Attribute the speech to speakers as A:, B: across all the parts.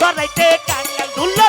A: करायचे कांगल दुल्ला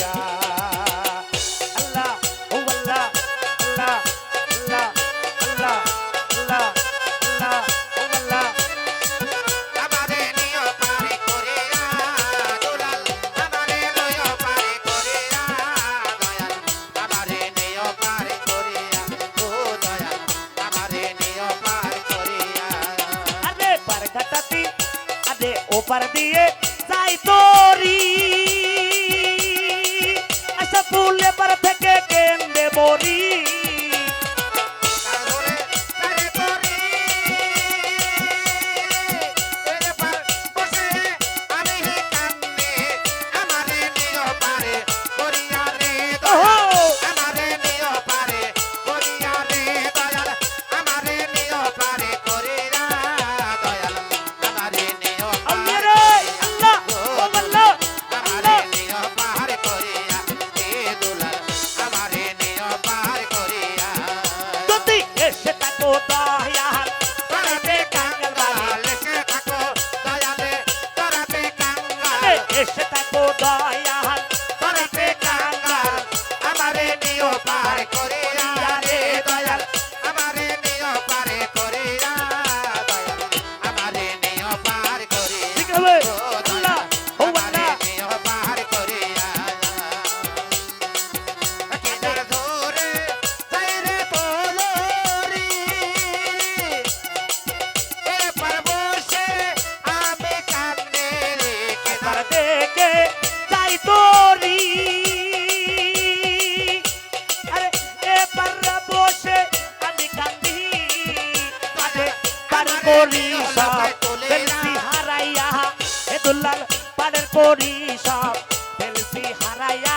A: পার দিয়ে যাই তোরি। আশা ফুলে পার থেকে
B: কেন্দে
A: মরি? দয়া পরিসাপ ফেলছি হারাইয়া হে দুল্লাল পাড়ের পরিসাপ ফেলছি করিয়া।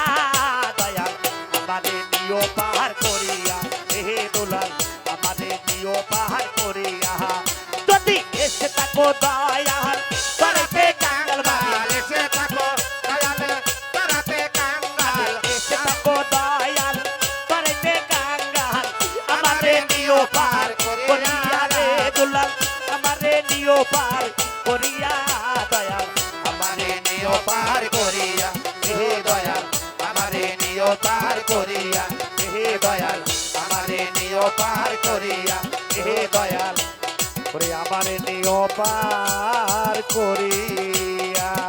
A: নিও পার করিয়া দয়াল, আমারে
B: নিও পার করিয়া, হে দয়াল, আমারে নিও পার করিয়া, হে দয়াল, আমারে নিও পার করিয়া, হে দয়াল
A: করে আমারে নিও পার করিয়া।